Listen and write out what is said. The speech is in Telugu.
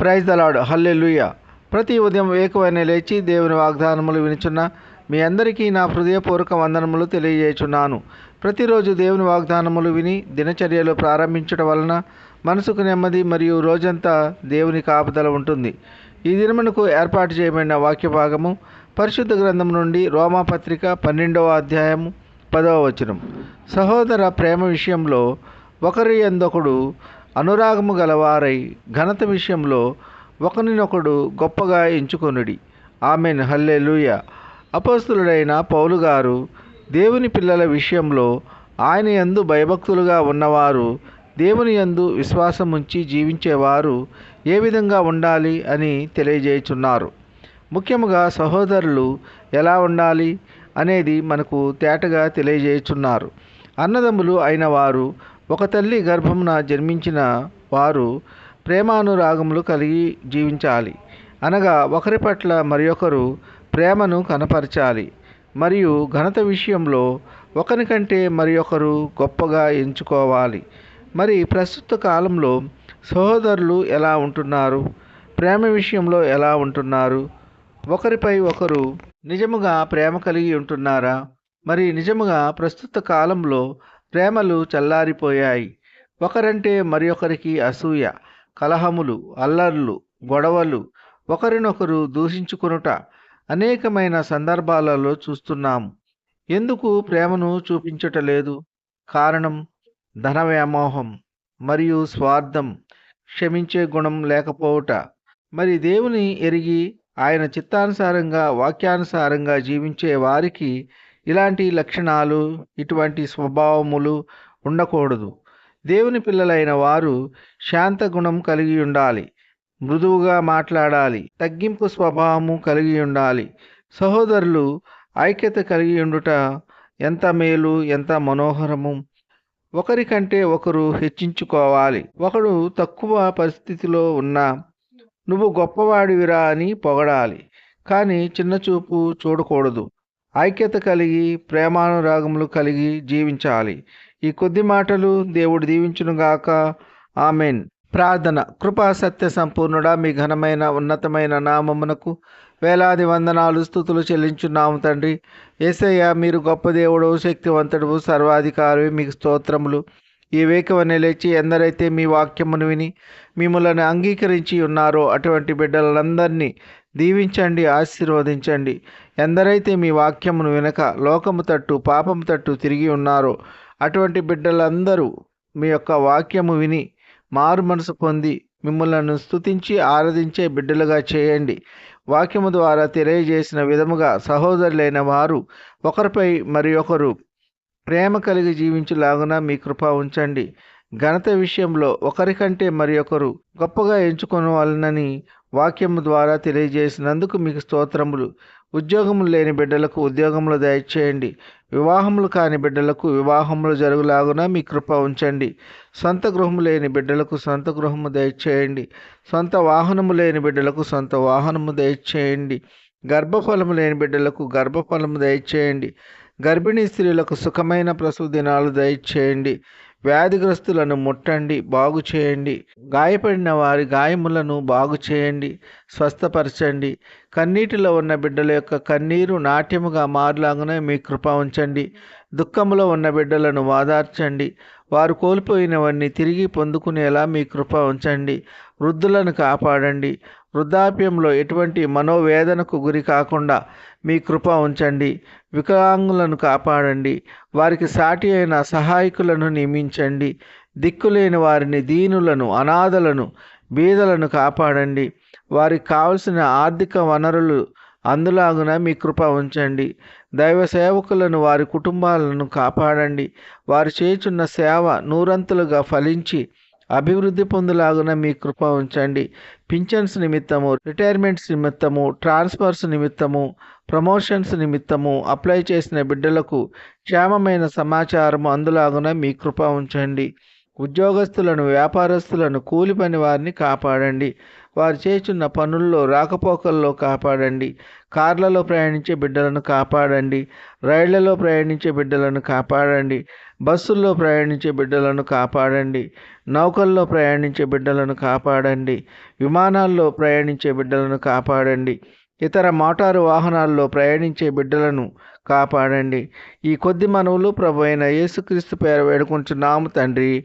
ప్రైజ్ దలాడు హల్లెలూయ. ప్రతి ఉదయం వేకువనే లేచి దేవుని వాగ్దానములు వినుచున్న మీ అందరికీ నా హృదయపూర్వక వందనములు తెలియజేయుచున్నాను. ప్రతిరోజు దేవుని వాగ్దానములు విని దినచర్యలు ప్రారంభించడం వలన మనసుకు నెమ్మది మరియు రోజంతా దేవుని కాపుదల ఉంటుంది. ఈ దినమునకు ఏర్పాటు చేయబడిన వాక్య భాగము పరిశుద్ధ గ్రంథం నుండి రోమాపత్రిక పన్నెండవ అధ్యాయము పదవ వచనం. సహోదర ప్రేమ విషయంలో ఒకరి ఎందొకడు అనురాగము గలవారై ఘనత విషయంలో ఒకరినొకడు గొప్పగా ఎంచుకొనుడి. ఆమెన్. హల్లెలూయ. అపస్తులుడైన పౌలు గారు దేవుని పిల్లల విషయంలో ఆయన యందు భయభక్తులుగా ఉన్నవారు దేవుని యందు విశ్వాసం ఉంచి జీవించేవారు ఏ విధంగా ఉండాలి అని తెలియజేయుచున్నారు. ముఖ్యముగా సహోదరులు ఎలా ఉండాలి అనేది మనకు తేటగా తెలియజేయుచున్నారు. అన్నదమ్ములు అయిన వారు ఒక తల్లి గర్భమున జన్మించిన వారు ప్రేమానురాగములు కలిగి జీవించాలి. అనగా ఒకరి పట్ల మరి ఒకరు ప్రేమను కనపరచాలి. మరియు ఘనత విషయంలో ఒకరికంటే మరి ఒకరు గొప్పగా ఎంచుకోవాలి. మరి ప్రస్తుత కాలంలో సహోదరులు ఎలా ఉంటున్నారు? ప్రేమ విషయంలో ఎలా ఉంటున్నారు? ఒకరిపై ఒకరు నిజముగా ప్రేమ కలిగి ఉంటున్నారా? మరి నిజముగా ప్రస్తుత కాలంలో ప్రేమలు చల్లారిపోయాయి. ఒకరంటే మరి ఒకరికి అసూయ కలహములు అల్లర్లు గొడవలు. ఒకరినొకరు దూషించుకొనుట అనేకమైన సందర్భాలలో చూస్తున్నాము ఎందుకు ప్రేమను చూపించటలేదు? కారణం ధన వ్యామోహం మరియు స్వార్థం. క్షమించే గుణం లేకపోవుట. మరి దేవుని ఎరిగి ఆయన చిత్తానుసారంగా వాక్యానుసారంగా జీవించే వారికి ఇలాంటి లక్షణాలు ఇటువంటి స్వభావములు ఉండకూడదు. దేవుని పిల్లలైన వారు శాంత గుణం కలిగి ఉండాలి. మృదువుగా మాట్లాడాలి. తగ్గింపు స్వభావము కలిగి ఉండాలి. సహోదరులు ఐక్యత కలిగి ఉండుట ఎంత మేలు ఎంత మనోహరము. ఒకరికంటే ఒకరు హెచ్చించుకోవాలి. ఒకడు తక్కువ పరిస్థితిలో ఉన్నా నువ్వు గొప్పవాడివిరా అని పొగడాలి. కానీ చిన్నచూపు చూడకూడదు. ఐక్యత కలిగి ప్రేమానురాగములు కలిగి జీవించాలి. ఈ కొద్ది మాటలు దేవుడు దీవించునుగాక ఆమెన్. ప్రార్థన. కృపా సత్య సంపూర్ణుడా మీ ఘనమైన ఉన్నతమైన నామమునకు వేలాది వందనాలు స్థుతులు చెల్లించున్నాము తండ్రి. ఏసయ్య మీరు గొప్ప దేవుడు శక్తివంతుడు సర్వాధికారి మీకు స్తోత్రములు. ఈ వేకవని లేచి ఎందరైతే మీ వాక్యమును విని మిమ్మల్ని అంగీకరించి ఉన్నారో అటువంటి బిడ్డలందరినీ దీవించండి ఆశీర్వదించండి. ఎందరైతే మీ వాక్యమును వినక లోకము తట్టు పాపము తట్టు తిరిగి ఉన్నారో అటువంటి బిడ్డలందరూ మీ యొక్క వాక్యము విని మారు మనసు పొంది మిమ్మల్ని స్తుతించి ఆరాధించే బిడ్డలుగా చేయండి. వాక్యము ద్వారా తెలియజేసిన విధముగా సహోదరులైన వారు ఒకరిపై మరి ఒకరు ప్రేమ కలిగి జీవించులాగున మీ కృప ఉంచండి. ఘనత విషయంలో ఒకరికంటే మరి ఒకరు గొప్పగా ఎంచుకొనవాలనని వాక్యము ద్వారా తెలియజేసినందుకు మీకు స్తోత్రములు. ఉద్యోగములు లేని బిడ్డలకు ఉద్యోగములు దయచేయండి. వివాహములు కాని బిడ్డలకు వివాహములు జరుగులాగున మీ కృప ఉంచండి. సొంత గృహము లేని బిడ్డలకు సొంత గృహము దయచేయండి. సొంత వాహనము లేని బిడ్డలకు సొంత వాహనము దయచేయండి. గర్భఫలము లేని బిడ్డలకు గర్భఫలము దయచేయండి. గర్భిణీ స్త్రీలకు సుఖమైన ప్రసవ దినాలు దయచేయండి. వ్యాధిగ్రస్తులను ముట్టండి బాగు చేయండి. గాయపడిన వారి గాయములను బాగు చేయండి స్వస్థపరచండి. కన్నీటిలో ఉన్న బిడ్డల యొక్క కన్నీరు నాట్యముగా మారులాగానే మీ కృప ఉంచండి. దుఃఖములో ఉన్న బిడ్డలను వాదార్చండి. వారు కోల్పోయినవన్నీ తిరిగి పొందుకునేలా మీ కృప ఉంచండి. వృద్ధులను కాపాడండి. వృద్ధాప్యంలో ఎటువంటి మనోవేదనకు గురి కాకుండా మీ కృప ఉంచండి వికలాంగులను కాపాడండి వారికి సాటి అయిన సహాయకులను నియమించండి దిక్కులేని వారిని దీనులను అనాథలను బీదలను కాపాడండి వారికి కావలసిన ఆర్థిక వనరులు అందులాగున మీ కృప ఉంచండి దైవ సేవకులను వారి కుటుంబాలను కాపాడండి వారు చేయుచున్న సేవ నూరంతులుగా ఫలించి అభివృద్ధి పొందులాగున మీ కృప ఉంచండి. పింఛన్స్ నిమిత్తము రిటైర్మెంట్స్ నిమిత్తము ట్రాన్స్ఫర్స్ నిమిత్తము ప్రమోషన్స్ నిమిత్తము అప్లై చేసిన బిడ్డలకు క్షేమమైన సమాచారము అందులాగున మీ కృప ఉంచండి. ఉద్యోగస్తులను వ్యాపారస్తులను కూలి పని వారిని కాపాడండి. వారు చేస్తున్న పనుల్లో రాకపోకల్లో కాపాడండి. కార్లలో ప్రయాణించే బిడ్డలను కాపాడండి. రైళ్ళలో ప్రయాణించే బిడ్డలను కాపాడండి. బస్సుల్లో ప్రయాణించే బిడ్డలను కాపాడండి. నౌకల్లో ప్రయాణించే బిడ్డలను కాపాడండి. విమానాల్లో ప్రయాణించే బిడ్డలను కాపాడండి. ఇతర మోటారు వాహనాల్లో ప్రయాణించే బిడ్డలను కాపాడండి. ఈ కొద్ది మనవులు ప్రభు అయిన యేసుక్రీస్తు పేరు వేడుకుంటున్నాము తండ్రి.